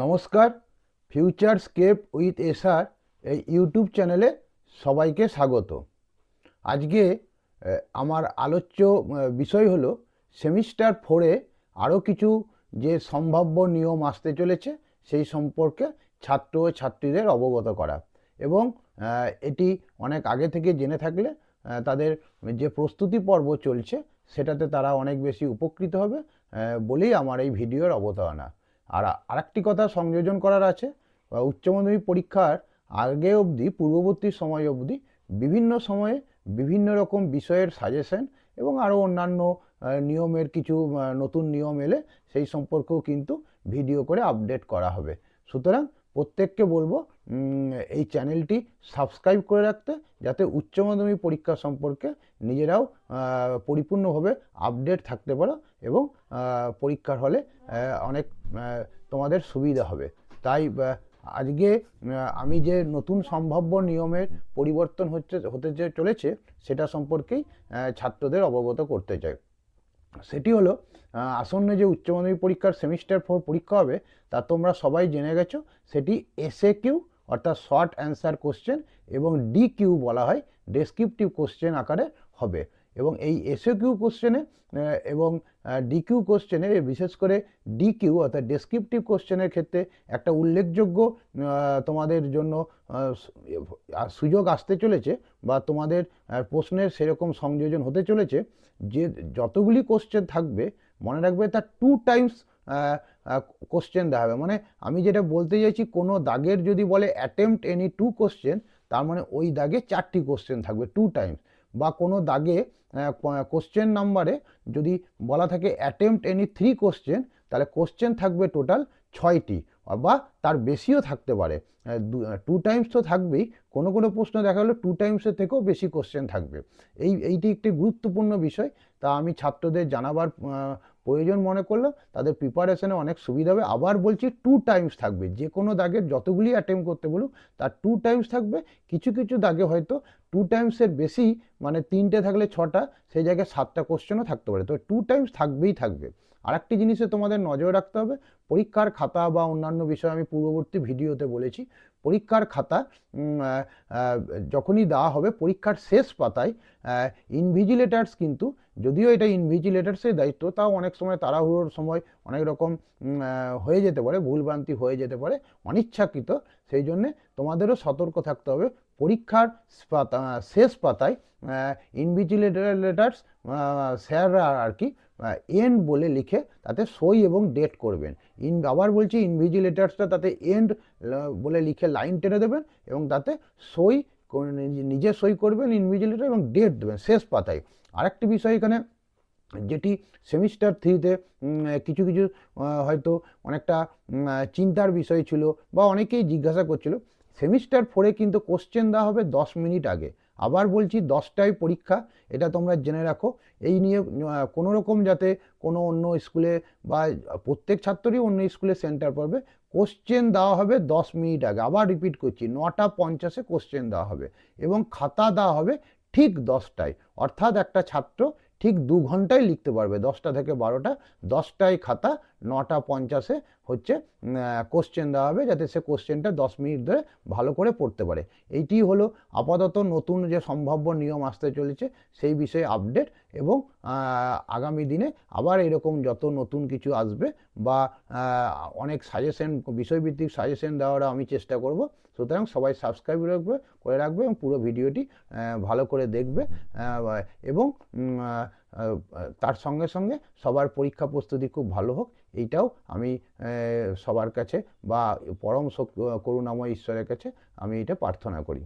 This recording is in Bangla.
নমস্কার ফিউচার স্কেপ উইথ এসআর এই ইউটিউব চ্যানেলে সবাইকে স্বাগত। আজকে আমার আলোচ্য বিষয় হলো সেমিস্টার ফোরে আরও কিছু যে সম্ভাব্য নিয়ম আসতে চলেছে, সেই সম্পর্কে ছাত্র ও ছাত্রীদের অবগত করা। এবং এটি অনেক আগে থেকে জেনে থাকলে তাদের যে প্রস্তুতি পর্ব চলছে, সেটাতে তারা অনেক বেশি উপকৃত হবে বলেই আমার এই ভিডিওর অবতারণা। আর আরেকটি কথা সংযোজন করার আছে উচ্চ মাধ্যমিক পরীক্ষার আগে অবধি, পূর্ববর্তী সময় অবধি বিভিন্ন সময়ে বিভিন্ন রকম বিষয়ের সাজেশন এবং আরও অন্যান্য নিয়মের কিছু নতুন নিয়ম এলে সেই সম্পর্কেও কিন্তু ভিডিও করে আপডেট করা হবে। সুতরাং প্রত্যেককে বলব এই চ্যানেলটি সাবস্ক্রাইব করে রাখতে, যাতে উচ্চ মাধ্যমিক পরীক্ষা সম্পর্কে নিজেরাও পরিপূর্ণভাবে আপডেট থাকতে পারো এবং পরীক্ষার হলে অনেক তোমাদের সুবিধা হবে। তাই আজকে আমি যে নতুন সম্ভাব্য নিয়মের পরিবর্তন হচ্ছে, হতে চলেছে, সেটা সম্পর্কেই ছাত্রদের অবগত করতে চাই। সেটি হলো আসন্ন যে উচ্চ মাধ্যমিক পরীক্ষার সেমিস্টার ফোর পরীক্ষা হবে, তা তোমরা সবাই জেনে গেছো, সেটি এসএ কিউ অর্থাৎ শর্ট অ্যান্সার কোশ্চেন এবং ডি কিউ বলা হয় ডেসক্রিপটিভ কোশ্চেন আকারে হবে। এবং এই এসএ কিউ কোশ্চেনে এবং ডি কিউ কোশ্চেনে বিশেষ করে ডি কিউ অর্থাৎ ডেসক্রিপটিভ কোশ্চেনের ক্ষেত্রে একটা উল্লেখযোগ্য তোমাদের জন্য সুযোগ আসতে চলেছে বা তোমাদের প্রশ্নের সেরকম সংযোজন হতে চলেছে যে যতগুলি কোশ্চেন থাকবে, মনে রাখবে তার টু টাইমস কোশ্চেন দেওয়া হবে। মানে আমি যেটা বলতে চাইছি, কোনো দাগের যদি বলে অ্যাটেম্পট এনি টু কোশ্চেন তার মানে ওই দাগে চারটি কোশ্চেন থাকবে টু টাইমস বা কোনো দাগে কোশ্চেন নাম্বারে যদি বলা থাকে অ্যাটেম্পট এনি থ্রি কোশ্চেন তাহলে কোশ্চেন থাকবে টোটাল ছয়টি বা তার বেশিও থাকতে পারে। টু টাইমস তো থাকবেই, কোনো কোনো প্রশ্ন দেখা গেলো টু টাইমসের থেকেও বেশি কোশ্চেন থাকবে। এই, এইটি একটি গুরুত্বপূর্ণ বিষয়, তা আমি ছাত্রদের জানাবার প্রয়োজন মনে করল তাদের প্রিপারেশনে অনেক সুবিধা হবে। আবার বলছি টু টাইমস থাকবে। যে কোনো দাগের যতগুলি অ্যাটেম্প করতে বলুক, তার টু টাইমস থাকবে। কিছু কিছু দাগে হয়তো টু টাইমসের বেশি মানে তিনটে থাকলে ছটা সেই জায়গায় সাতটা কোশ্চেনও থাকতে পারে। তো টু টাইমস থাকবেই থাকবে। আরেকটি জিনিসে তোমাদের নজর রাখতে হবে, পরীক্ষার খাতা বা অন্যান্য বিষয় আমি পূর্ববর্তী ভিডিওতে বলেছি, পরীক্ষার খাতা যখনই দেওয়া হবে, পরীক্ষার শেষ পাতায় ইনভিজিলেটার্স কিন্তু, যদিও এটা ইনভিজিলেটার্সের দায়িত্ব, তাও অনেক সময় তাড়াহুড়োর সময় অনেক রকম হয়ে যেতে পারে, ভুলভ্রান্তি হয়ে যেতে পারে, অনিচ্ছাকৃত, সেই জন্যে তোমাদেরও সতর্ক থাকতে হবে। পরীক্ষার শেষ পাতায় ইনভিজিলেটার্স স্যাররা আর কি এন্ড বলে লিখে তাতে সই এবং ডেট করবেন। ইন আবার বলছি ইনভিজিলেটার্সটা তাতে এন্ড বলে লিখে লাইন টেনে দেবেন এবং তাতে সই নিজে সই করবেন ইনভিজিলেটর এবং ডেট দেবেন শেষ পাতায়। আরেকটি বিষয় এখানে, যেটি সেমিস্টার থ্রিতে কিছু কিছু হয়তো অনেকটা চিন্তার বিষয় ছিল বা অনেকেই জিজ্ঞাসা করছিল সেমিস্টার ফোরে কিন্তু কোশ্চেন দেওয়া হবে দশ মিনিট আগে। আবার বলছি দশটায় পরীক্ষা, এটা তোমরা জেনে রাখো। এই নিয়ে কোনো রকম যাতে কোনো অন্য স্কুলে বা প্রত্যেক ছাত্রই অন্য স্কুলে সেন্টার পাবে কোশ্চেন দেওয়া হবে দশ মিনিট আগে। আবার রিপিট করছি, নটা পঞ্চাশে কোশ্চেন দেওয়া হবে এবং খাতা দেওয়া হবে ঠিক দশটায়। অর্থাৎ একটা ছাত্র ঠিক দু ঘন্টায় লিখতে পারবে, দশটা থেকে বারোটা, দশটায় খাতা নটা পঞ্চাশে হচ্ছে কোশ্চেন দেওয়া হবে যাতে সে কোশ্চেনটা দশ মিনিট ধরে ভালো করে পড়তে পারে। এইটি হলো আপাতত নতুন যে সম্ভাব্য নিয়ম আসতে চলেছে, সেই বিষয়ে আপডেট এবং আগামী দিনে আবার এরকম যত নতুন কিছু আসবে বা অনেক সাজেশন বিষয়ভিত্তিক সাজেশন দেওয়ার আমি চেষ্টা করব। সুতরাং সবাই সাবস্ক্রাইব রাখবে, করে রাখবে এবং পুরো ভিডিওটি ভালো করে দেখবে এবং তার সঙ্গে সঙ্গে সবার পরীক্ষা প্রস্তুতি খুব ভালো হোক, এইটাও আমি সবার কাছে বা পরম করুণাময় ঈশ্বরের কাছে আমি এটা প্রার্থনা করি।